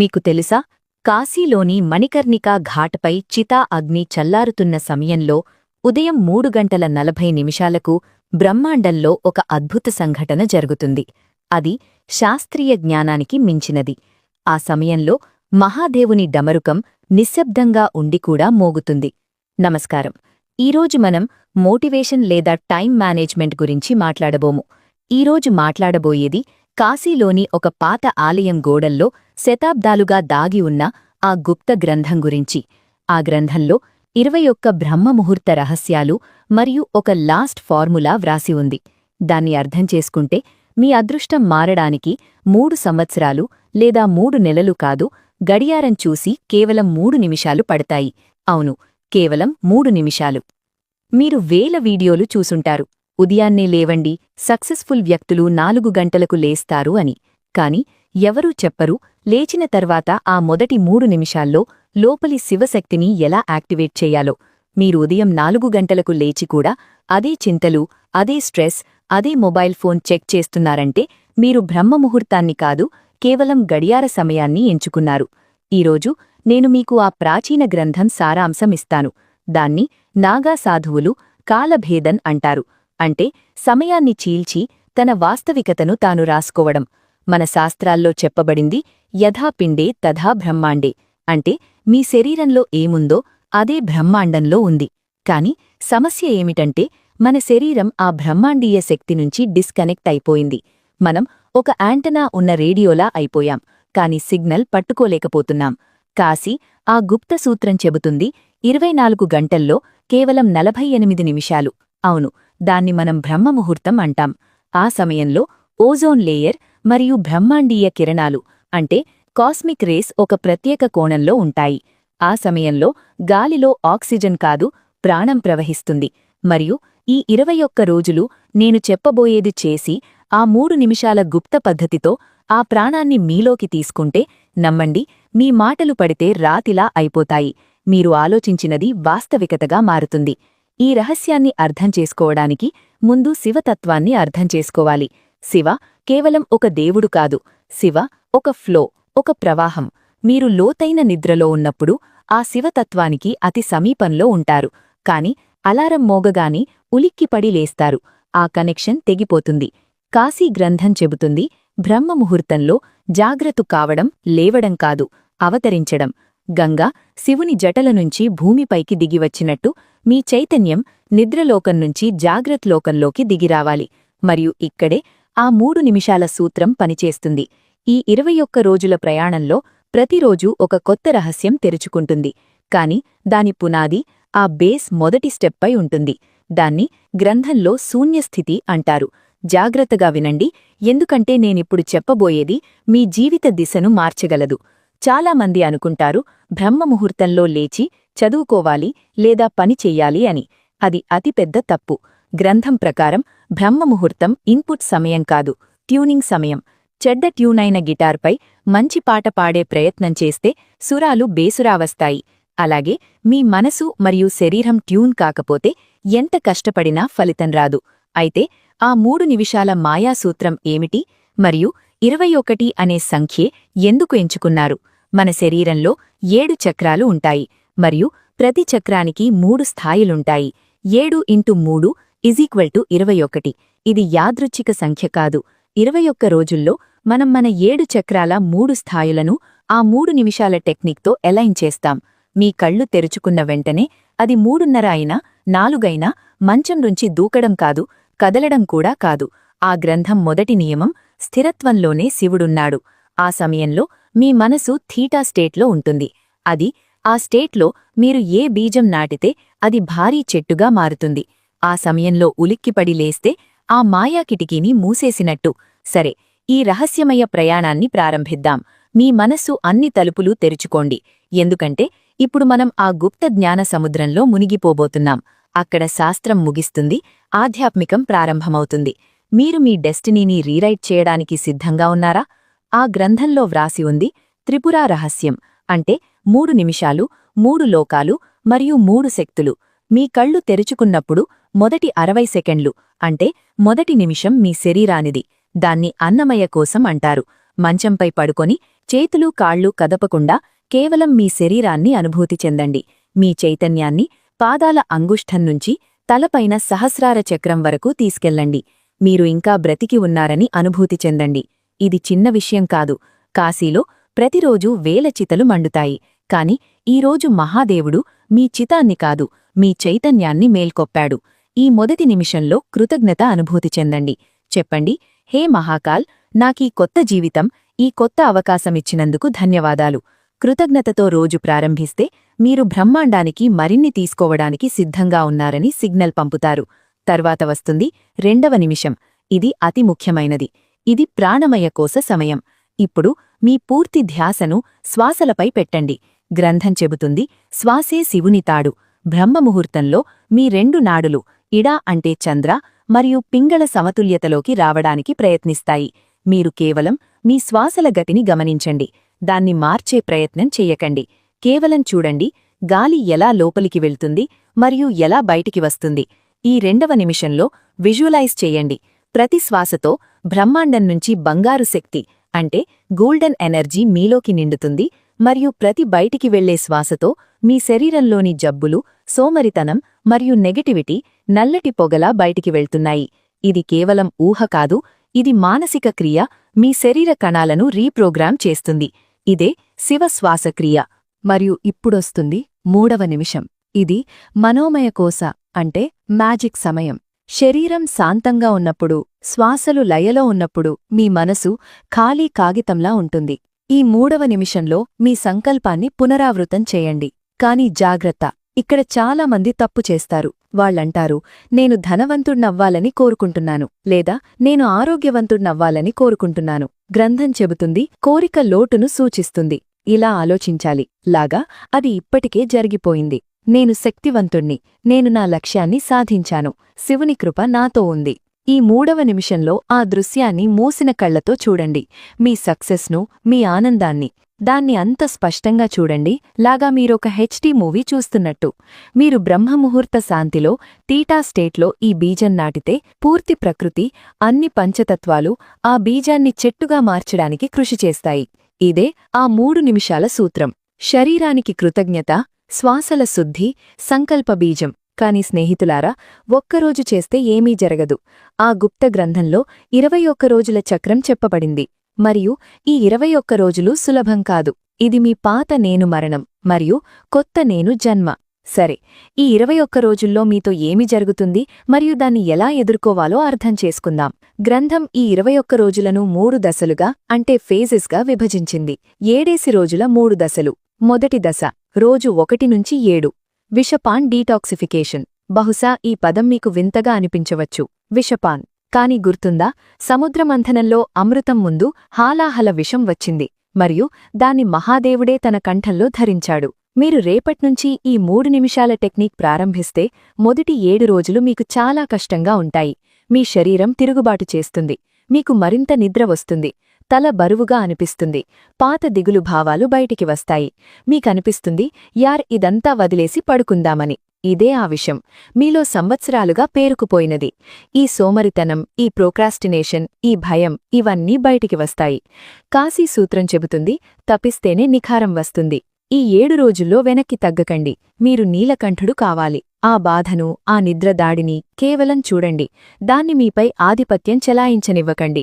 మీకు తెలుసా? కాశీలోని మణికర్ణికా ఘాట్పై చితా అగ్ని చల్లారుతున్న సమయంలో ఉదయం మూడు గంటల నలభై నిమిషాలకు బ్రహ్మాండంలో ఒక అద్భుత సంఘటన జరుగుతుంది. అది శాస్త్రీయ జ్ఞానానికి మించినది. ఆ సమయంలో మహాదేవుని డమరుకం నిశ్శబ్దంగా ఉండి కూడా మోగుతుంది. నమస్కారం. ఈరోజు మనం మోటివేషన్ లేదా టైం మేనేజ్మెంట్ గురించి మాట్లాడబోము. ఈరోజు మాట్లాడబోయేది కాశీలోని ఒక పాత ఆలయం గోడల్లో శతాబ్దాలుగా దాగి ఉన్న ఆ గుప్త గ్రంథం గురించి. ఆ గ్రంథంలో ఇరవై ఒక్క బ్రహ్మముహూర్త రహస్యాలు మరియు ఒక లాస్ట్ ఫార్ములా వ్రాసి ఉంది. దాన్ని అర్థం చేసుకుంటే మీ అదృష్టం మారడానికి మూడు సంవత్సరాలు లేదా మూడు నెలలు కాదు గడియారం చూసి కేవలం మూడు నిమిషాలు పడతాయి. అవును కేవలం మూడు నిమిషాలు. మీరు వేల వీడియోలు చూసుంటారు. ఉదయాన్నే లేవండి సక్సెస్ఫుల్ వ్యక్తులు నాలుగు గంటలకు లేస్తారు అని. కాని ఎవరూ చెప్పరు లేచిన తర్వాత ఆ మొదటి మూడు నిమిషాల్లో లోపలి శివశక్తిని ఎలా యాక్టివేట్ చేయాలో. మీరు ఉదయం నాలుగు గంటలకు లేచి కూడా అదే చింతలు అదే స్ట్రెస్ అదే మొబైల్ ఫోన్ చెక్ చేస్తున్నారంటే మీరు బ్రహ్మముహూర్తాన్ని కాదు కేవలం గడియార సమయాన్ని ఎంచుకున్నారు. ఈరోజు నేను మీకు ఆ ప్రాచీన గ్రంథం సారాంశం ఇస్తాను. దాన్ని నాగా సాధువులు కాలభేదన్ అంటారు. అంటే సమయాన్ని చీల్చి తన వాస్తవికతను తాను రాసుకోవడం. మన శాస్త్రాల్లో చెప్పబడింది యథాపిండే తథా బ్రహ్మాండే. అంటే మీ శరీరంలో ఏముందో అదే బ్రహ్మాండంలో ఉంది. కాని సమస్య ఏమిటంటే మన శరీరం ఆ బ్రహ్మాండీయ శక్తి నుంచి డిస్కనెక్ట్ అయిపోయింది. మనం ఒక యాంటనా ఉన్న రేడియోలా అయిపోయాం. కాని సిగ్నల్ పట్టుకోలేకపోతున్నాం. కాసి ఆ గుప్త సూత్రం చెబుతుంది ఇరవై నాలుగు గంటల్లో కేవలం నలభై ఎనిమిది నిమిషాలు. అవును దాన్ని మనం బ్రహ్మముహూర్తం అంటాం. ఆ సమయంలో ఓజోన్ లేయర్ మరియు బ్రహ్మాండీయ కిరణాలు అంటే కాస్మిక్ రేస్ ఒక ప్రత్యేక కోణంలో ఉంటాయి. ఆ సమయంలో గాలిలో ఆక్సిజన్ కాదు ప్రాణం ప్రవహిస్తుంది. మరియు ఈ ఇరవై ఒక్క రోజులు నేను చెప్పబోయేది చేసి ఆ మూడు నిమిషాల గుప్త పద్ధతితో ఆ ప్రాణాన్ని మీలోకి తీసుకుంటే నమ్మండి మీ మాటలు పడితే రాతిలా అయిపోతాయి. మీరు ఆలోచించినది వాస్తవికతగా మారుతుంది. ఈ రహస్యాన్ని అర్థం చేసుకోవడానికి ముందు శివతత్వాన్ని అర్థం చేసుకోవాలి. శివ కేవలం ఒక దేవుడు కాదు. శివ ఒక ఫ్లో ఒక ప్రవాహం. మీరు లోతైన నిద్రలో ఉన్నప్పుడు ఆ శివతత్వానికి అతి సమీపంలో ఉంటారు. కాని అలారం మోగగాని ఉలిక్కిపడి లేస్తారు. ఆ కనెక్షన్ తెగిపోతుంది. కాశీ గ్రంథం చెబుతుంది బ్రహ్మముహూర్తంలో జాగ్రత్త కావడం లేవడం కాదు అవతరించడం. గంగా శివుని జటల నుంచి భూమిపైకి దిగివచ్చినట్టు మీ చైతన్యం నిద్రలోకం నుంచి జాగ్రత్తలోకంలోకి దిగిరావాలి. మరియు ఇక్కడే ఆ మూడు నిమిషాల సూత్రం పనిచేస్తుంది. ఈ ఇరవై ఒక్క రోజుల ప్రయాణంలో ప్రతిరోజూ ఒక కొత్త రహస్యం తెరుచుకుంటుంది. కాని దాని పునాది ఆ బేస్ మొదటి స్టెప్పై ఉంటుంది. దాన్ని గ్రంథంలో శూన్యస్థితి అంటారు. జాగ్రత్తగా వినండి. ఎందుకంటే నేనిప్పుడు చెప్పబోయేది మీ జీవిత దిశను మార్చగలదు. చాలామంది అనుకుంటారు బ్రహ్మముహూర్తంలో లేచి చదువుకోవాలి లేదా పని చెయ్యాలి అని. అది అతిపెద్ద తప్పు. గ్రంథం ప్రకారం బ్రహ్మముహూర్తం ఇన్పుట్ సమయం కాదు ట్యూనింగ్ సమయం. చెడ్డ ట్యూనైన గిటార్పై మంచి పాట పాడే ప్రయత్నం చేస్తే సురాలు బేసురావస్తాయి. అలాగే మీ మనసు మరియు శరీరం ట్యూన్ కాకపోతే ఎంత కష్టపడినా ఫలితం రాదు. అయితే ఆ మూడు నిమిషాల మాయాసూత్రం ఏమిటి? మరియు ఇరవై ఒకటి అనే సంఖ్యే ఎందుకు ఎంచుకున్నారు? మన శరీరంలో ఏడు చక్రాలు ఉంటాయి మరియు ప్రతి చక్రానికి మూడు స్థాయిలుంటాయి. ఏడు ఇంటూ మూడు ఈజీక్వల్ టు ఇరవై ఒకటి. ఇది యాదృచ్ఛిక సంఖ్య కాదు. ఇరవై ఒక్క రోజుల్లో మనం మన ఏడు చక్రాల మూడు స్థాయిలను ఆ మూడు నిమిషాల టెక్నిక్తో ఎలైన్ చేస్తాం. మీ కళ్ళు తెరుచుకున్న వెంటనే అది మూడున్నర అయినా నాలుగైనా మంచం నుంచి దూకడం కాదు కదలడం కూడా కాదు. ఆ గ్రంథం మొదటి నియమం స్థిరత్వంలోనే శివుడున్నాడు. ఆ సమయంలో మీ మనసు థీటా స్టేట్లో ఉంటుంది. అది ఆ స్టేట్లో మీరు ఏ బీజం నాటితే అది భారీ చెట్టుగా మారుతుంది. ఆ సమయంలో ఉలిక్కిపడి లేస్తే ఆ మాయా కిటికీని మూసేసినట్టు. సరే ఈ రహస్యమయ ప్రయాణాన్ని ప్రారంభిద్దాం. మీ మనస్సు అన్ని తలుపులు తెరుచుకోండి. ఎందుకంటే ఇప్పుడు మనం ఆ గుప్త జ్ఞాన సముద్రంలో మునిగిపోబోతున్నాం. అక్కడ శాస్త్రం ముగిస్తుంది ఆధ్యాత్మికం ప్రారంభమవుతుంది. మీరు మీ డెస్టినీని రీరైట్ చేయడానికి సిద్ధంగా ఉన్నారా? ఆ గ్రంథంలో వ్రాసి ఉంది త్రిపురా రహస్యం. అంటే మూడు నిమిషాలు మూడు లోకాలు మరియు మూడు శక్తులు. మీ కళ్ళు తెరుచుకున్నప్పుడు మొదటి అరవై సెకండ్లు. అంటే మొదటి నిమిషం మీ శరీరానిది. దాన్ని అన్నమయ కోసం అంటారు. మంచంపై పడుకొని చేతులు కాళ్ళు కదపకుండా కేవలం మీ శరీరాన్ని అనుభూతి చెందండి. మీ చైతన్యాన్ని పాదాల అంగుష్ఠం నుంచి తలపైన సహస్రార చక్రం వరకు తీసుకెళ్ళండి. మీరు ఇంకా బ్రతికి ఉన్నారని అనుభూతి చెందండి. ఇది చిన్న విషయం కాదు. కాశీలో ప్రతిరోజూ వేల చితలు మండుతాయి. కాని ఈరోజు మహాదేవుడు మీ చితాన్ని కాదు మీ చైతన్యాన్ని మేల్కొప్పాడు. ఈ మొదటి నిమిషంలో కృతజ్ఞత అనుభూతి చెందండి. చెప్పండి హే మహాకాల్ నాకీ కొత్త జీవితం ఈ కొత్త అవకాశమిచ్చినందుకు ధన్యవాదాలు. కృతజ్ఞతతో రోజు ప్రారంభిస్తే మీరు బ్రహ్మాండానికి మరిన్ని తీసుకోవడానికి సిద్ధంగా ఉన్నారని సిగ్నల్ పంపుతారు. తర్వాత వస్తుంది రెండవ నిమిషం. ఇది అతి ముఖ్యమైనది. ఇది ప్రాణమయ కోస సమయం. ఇప్పుడు మీ పూర్తి ధ్యాసను శ్వాసలపై పెట్టండి. గ్రంథం చెబుతుంది శ్వాసే శివుని తాడు. బ్రహ్మముహూర్తంలో మీ రెండు నాడులు ఇడా అంటే చంద్ర మరియు పింగళ సమతుల్యతలోకి రావడానికి ప్రయత్నిస్తాయి. మీరు కేవలం మీ శ్వాసల గతిని గమనించండి. దాన్ని మార్చే ప్రయత్నం చెయ్యకండి కేవలం చూడండి గాలి ఎలా లోపలికి వెళ్తుంది మరియు ఎలా బయటికి వస్తుంది. ఈ రెండవ నిమిషంలో విజువలైజ్ చేయండి. ప్రతి శ్వాసతో బ్రహ్మాండం నుంచి బంగారు శక్తి అంటే గోల్డెన్ ఎనర్జీ మీలోకి నిండుతుంది మరియు ప్రతి బయటికి వెళ్ళే శ్వాసతో మీ శరీరంలోని జబ్బులు సోమరితనం మరియు నెగటివిటీ నల్లటి పొగలా బయటికి వెళ్తున్నాయి. ఇది కేవలం ఊహ కాదు ఇది మానసిక క్రియ మీ శరీర కణాలను రీప్రోగ్రామ్ చేస్తుంది. ఇదే శివ శ్వాసక్రియ మరియు ఇప్పుడొస్తుంది మూడవ నిమిషం. ఇది మనోమయ కోస అంటే మ్యాజిక్ సమయం. శరీరం శాంతంగా ఉన్నప్పుడు శ్వాసలు లయలో ఉన్నప్పుడు మీ మనసు ఖాళీ కాగితంలా ఉంటుంది. ఈ మూడవ నిమిషంలో మీ సంకల్పాన్ని పునరావృతం చేయండి. కాని జాగ్రత్త ఇక్కడ చాలామంది తప్పు చేస్తారు. వాళ్ళంటారు నేను ధనవంతుణ్ణవ్వాలని కోరుకుంటున్నాను లేదా నేను ఆరోగ్యవంతుణ్ణవ్వాలని కోరుకుంటున్నాను గ్రంథం చెబుతుంది కోరిక లోటును సూచిస్తుంది. ఇలా ఆలోచించాలి. లాగా అది ఇప్పటికే జరిగిపోయింది. నేను శక్తివంతుణ్ణి నేను నా లక్ష్యాన్ని సాధించాను. శివుని కృప నాతో ఉంది. ఈ మూడవ నిమిషంలో ఆ దృశ్యాన్ని మూసిన కళ్ళతో చూడండి. మీ సక్సెస్ను మీ ఆనందాన్ని దాన్ని అంత స్పష్టంగా చూడండి. లాగా మీరొక హెచ్డీ మూవీ చూస్తున్నట్టు. మీరు బ్రహ్మముహూర్త శాంతిలో తీటా స్టేట్లో ఈ బీజం నాటితే పూర్తి ప్రకృతి అన్ని పంచతత్వాలు ఆ బీజాన్ని చెట్టుగా మార్చడానికి కృషి చేస్తాయి. ఇదే ఆ మూడు నిమిషాల సూత్రం. శరీరానికి కృతజ్ఞత శ్వాసల శుద్ధి సంకల్ప బీజం. కాని స్నేహితులారా ఒక్కరోజు చేస్తే ఏమీ జరగదు. ఆ గుప్త గ్రంథంలో ఇరవై ఒక్క రోజుల చక్రం చెప్పబడింది. మరియు ఈ ఇరవై ఒక్క రోజులు సులభం కాదు. ఇది మీ పాత నేను మరణం మరియు కొత్త నేను జన్మ. సరే ఈ ఇరవై ఒక్క రోజుల్లో మీతో ఏమి జరుగుతుంది మరియు దాన్ని ఎలా ఎదుర్కోవాలో అర్థం చేసుకుందాం. గ్రంథం ఈ ఇరవై ఒక్క రోజులను మూడు దశలుగా అంటే ఫేజెస్గా విభజించింది. ఏడేసి రోజుల మూడు దశలు. మొదటి దశ రోజు ఒకటి నుంచి ఏడు. విషపాన్ డీటాక్సిఫికేషన్. బహుశా ఈ పదం మీకు వింతగా అనిపించవచ్చు. విషపాన్. కాని గుర్తుందా? సముద్రమంథనంలో అమృతం ముందు హాలాహల విషం వచ్చింది. మరియు దాన్ని మహాదేవుడే తన కంఠంలో ధరించాడు. మీరు రేపట్నుంచి ఈ మూడు నిమిషాల టెక్నిక్ ప్రారంభిస్తే మొదటి ఏడు రోజులు మీకు చాలా కష్టంగా ఉంటాయి. మీ శరీరం తిరుగుబాటు చేస్తుంది. మీకు మరింత నిద్ర వస్తుంది. తల బరువుగా అనిపిస్తుంది. పాత దిగులు భావాలు బయటికి వస్తాయి. మీకనిపిస్తుంది యార్ ఇదంతా వదిలేసి పడుకుందామని. ఇదే ఆ విషయం. మీలో సంవత్సరాలుగా పేరుకుపోయినది. ఈ సోమరితనం ఈ ప్రోక్రాస్టినేషన్ ఈ భయం ఇవన్నీ బయటికి వస్తాయి. కాశీ సూత్రం చెబుతుంది తపిస్తేనే నిఖారం వస్తుంది. ఈ ఏడు రోజుల్లో వెనక్కి తగ్గకండి. మీరు నీలకంఠుడు కావాలి. ఆ బాధను ఆ నిద్రదాడిని కేవలం చూడండి. దాన్ని మీపై ఆధిపత్యం చెలాయించనివ్వకండి.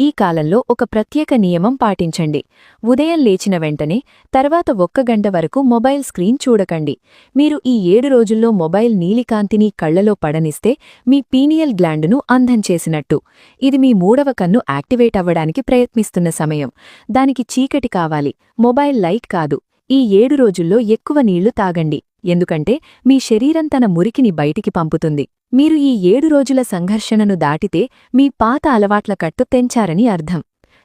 ఈ కాలంలో ఒక ప్రత్యేక నియమం పాటించండి. ఉదయం లేచిన వెంటనే తర్వాత ఒక్క గంట వరకు మొబైల్ స్క్రీన్ చూడకండి. మీరు ఈ ఏడు రోజుల్లో మొబైల్ నీలికాంతిని కళ్ళలో పడనిస్తే మీ పీనియల్ గ్లాండును అంధం చేసినట్టు. ఇది మీ మూడవ కన్ను యాక్టివేట్ అవ్వడానికి ప్రయత్నిస్తున్న సమయం. దానికి చీకటి కావాలి. మొబైల్ లైట్ కాదు. ఈ ఏడు రోజుల్లో ఎక్కువ నీళ్ళు తాగండి. ఎందుకంటే మీ శరీరం తన మురికిని బయటికి పంపుతుంది. మీరు ఈ ఏడు రోజుల సంఘర్షణను దాటితే మీ పాత అలవాట్ల కట్టు తెంచారని అర్థం.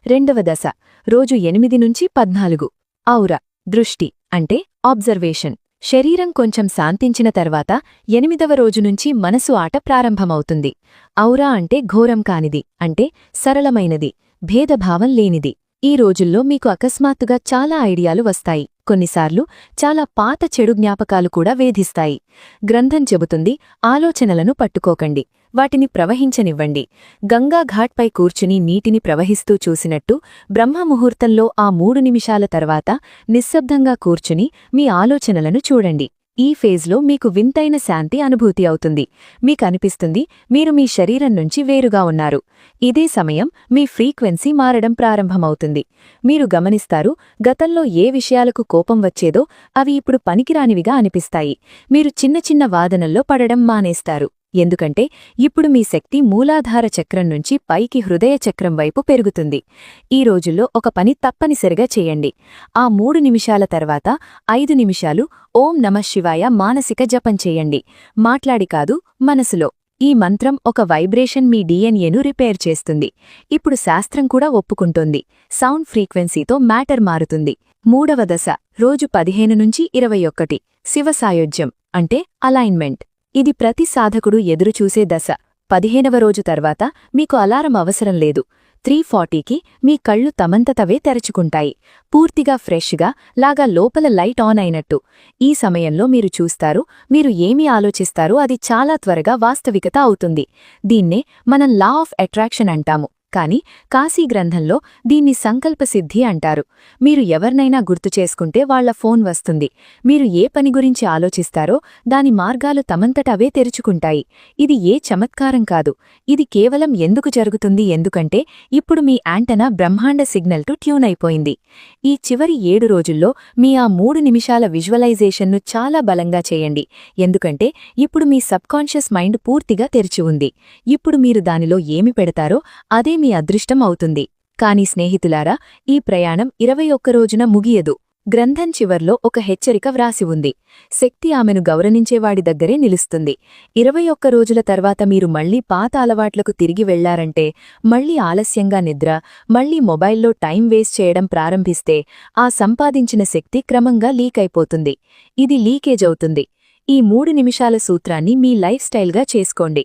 రెండవ దశ రోజు ఎనిమిది నుంచి పద్నాలుగు. ఔర దృష్టి అంటే ఆబ్జర్వేషన్ శరీరం కొంచెం శాంతించిన తర్వాత ఎనిమిదవ రోజు నుంచి మనసు ఆట ప్రారంభమవుతుంది. ఔరా అంటే ఘోరం కానిది అంటే సరళమైనది భేదభావం లేనిది. ఈ రోజుల్లో మీకు అకస్మాత్తుగా చాలా ఐడియాలు వస్తాయి. కొన్నిసార్లు చాలా పాత చెడు జ్ఞాపకాలు కూడా వేధిస్తాయి. గ్రంథం చెబుతుంది ఆలోచనలను పట్టుకోకండి వాటిని ప్రవహించనివ్వండి. గంగాఘాట్పై కూర్చుని నీటిని ప్రవహిస్తూ చూసినట్టు బ్రహ్మముహూర్తంలో ఆ మూడు నిమిషాల తర్వాత నిశ్శబ్దంగా కూర్చుని మీ ఆలోచనలను చూడండి. ఈ ఫేజ్లో మీకు వింతైన శాంతి అనుభూతి అవుతుంది. మీకనిపిస్తుంది మీరు మీ శరీరం నుంచి వేరుగా ఉన్నారు. ఇదే సమయం మీ ఫ్రీక్వెన్సీ మారడం ప్రారంభమవుతుంది. మీరు గమనిస్తారు గతంలో ఏ విషయాలకు కోపం వచ్చేదో అవి ఇప్పుడు పనికిరానివిగా అనిపిస్తాయి. మీరు చిన్న చిన్న వాదనల్లో పడడం మానేస్తారు. ఎందుకంటే ఇప్పుడు మీ శక్తి మూలాధార చక్రం నుంచి పైకి హృదయ చక్రం వైపు పెరుగుతుంది. ఈ రోజుల్లో ఒక పని తప్పనిసరిగా చేయండి. ఆ మూడు నిమిషాల తర్వాత ఐదు నిమిషాలు ఓం నమ శివాయ మానసిక జపం చేయండి. మాట్లాడి కాదు మనసులో. ఈ మంత్రం ఒక వైబ్రేషన్ మీ డిఎన్ఏను రిపేర్ చేస్తుంది. ఇప్పుడు శాస్త్రం కూడా ఒప్పుకుంటోంది. సౌండ్ ఫ్రీక్వెన్సీతో మ్యాటర్ మారుతుంది. మూడవ దశ రోజు పదిహేను నుంచి ఇరవై ఒక్కటి శివసాయోజ్యం అంటే అలైన్మెంట్. ఇది ప్రతి సాధకుడు ఎదురుచూసే దశ. పదిహేనవ రోజు తర్వాత మీకు అలారం అవసరం లేదు. త్రీ ఫార్టీకి మీ కళ్ళు తమంతతవే తెరచుకుంటాయి. పూర్తిగా ఫ్రెష్గా లాగా లోపల లైట్ ఆన్ అయినట్టు. ఈ సమయంలో మీరు చూస్తారు మీరు ఏమి ఆలోచిస్తారో అది చాలా త్వరగా వాస్తవికత అవుతుంది. దీన్నే మనం లా ఆఫ్ అట్రాక్షన్ అంటాము. కాని కాశీ గ్రంథంలో దీన్ని సంకల్పసిద్ధి అంటారు. మీరు ఎవరినైనా గుర్తు చేసుకుంటే వాళ్ళ ఫోన్ వస్తుంది. మీరు ఏ పని గురించి ఆలోచిస్తారో దాని మార్గాలు తమంతట అవే తెరుచుకుంటాయి. ఇది ఏ చమత్కారం కాదు. ఇది కేవలం ఎందుకు జరుగుతుంది ఎందుకంటే ఇప్పుడు మీ యాంటనా బ్రహ్మాండ సిగ్నల్ టు ట్యూన్ అయిపోయింది. ఈ చివరి ఏడు రోజుల్లో మీ ఆ మూడు నిమిషాల విజువలైజేషన్ను చాలా బలంగా చేయండి. ఎందుకంటే ఇప్పుడు మీ సబ్కాన్షియస్ మైండ్ పూర్తిగా తెరిచి ఉంది. ఇప్పుడు మీరు దానిలో ఏమి పెడతారో అదే మీ అదృష్టం అవుతుంది. కాని స్నేహితులారా ఈ ప్రయాణం ఇరవై ఒక్క రోజున ముగియదు. గ్రంథం చివర్లో ఒక హెచ్చరిక వ్రాసి ఉంది. శక్తి ఆమెను గౌరవించేవాడి దగ్గరే నిలుస్తుంది. ఇరవై ఒక్క రోజుల తర్వాత మీరు మళ్ళీ పాత అలవాట్లకు తిరిగి వెళ్ళారంటే మళ్ళీ ఆలస్యంగా నిద్ర మళ్ళీ మొబైల్లో టైం వేస్ట్ చేయడం ప్రారంభిస్తే ఆ సంపాదించిన శక్తి క్రమంగా లీక్ అయిపోతుంది. ఇది లీకేజ్ అవుతుంది. ఈ మూడు నిమిషాల సూత్రాన్ని మీ లైఫ్ స్టైల్గా చేసుకోండి.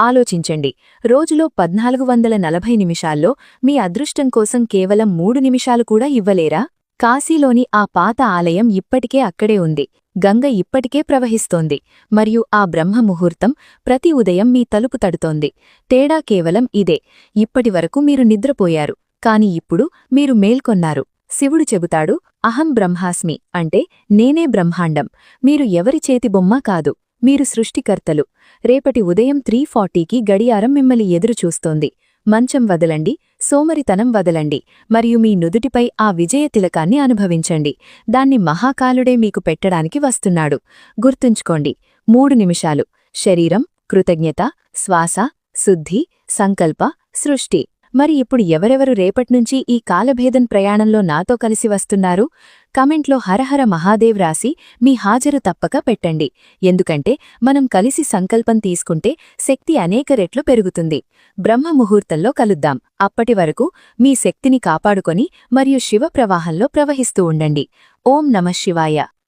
ఆలోచించండి. రోజులో పద్నాలుగు వందల నలభై నిమిషాల్లో మీ అదృష్టం కోసం కేవలం మూడు నిమిషాలు కూడా ఇవ్వలేరా? కాశీలోని ఆ పాత ఆలయం ఇప్పటికే అక్కడే ఉంది. గంగ ఇప్పటికే ప్రవహిస్తోంది. మరియు ఆ బ్రహ్మ ముహూర్తం ప్రతి ఉదయం మీ తలుపు తడుతోంది. తేడా కేవలం ఇదే. ఇప్పటివరకు మీరు నిద్రపోయారు. కాని ఇప్పుడు మీరు మేల్కొన్నారు. శివుడు చెబుతాడు అహం బ్రహ్మాస్మి అంటే నేనే బ్రహ్మాండం. మీరు ఎవరి చేతి బొమ్మ కాదు. మీరు సృష్టికర్తలు. రేపటి ఉదయం త్రీ ఫార్టీకి గడియారం మిమ్మల్ని ఎదురుచూస్తోంది మంచం వదలండి సోమరితనం వదలండి మరియు మీ నుదుటిపై ఆ విజయ తిలకాన్ని అనుభవించండి. దాన్ని మహాకాలుడే మీకు పెట్టడానికి వస్తున్నాడు. గుర్తుంచుకోండి మూడు నిమిషాలు. శరీరం కృతజ్ఞత శ్వాస శుద్ధి సంకల్ప సృష్టి. మరి ఇప్పుడు ఎవరెవరు రేపట్నుంచి ఈ కాలభేదన్ ప్రయాణంలో నాతో కలిసి వస్తున్నారు? కమెంట్లో హరహర మహాదేవ్ రాసి మీ హాజరు తప్పక పెట్టండి. ఎందుకంటే మనం కలిసి సంకల్పం తీసుకుంటే శక్తి అనేక రెట్లు పెరుగుతుంది. బ్రహ్మ ముహూర్తంలో కలుద్దాం. అప్పటి వరకు మీ శక్తిని కాపాడుకొని మరియు శివ ప్రవాహంలో ప్రవహిస్తూ ఉండండి. ఓం నమ శివాయ.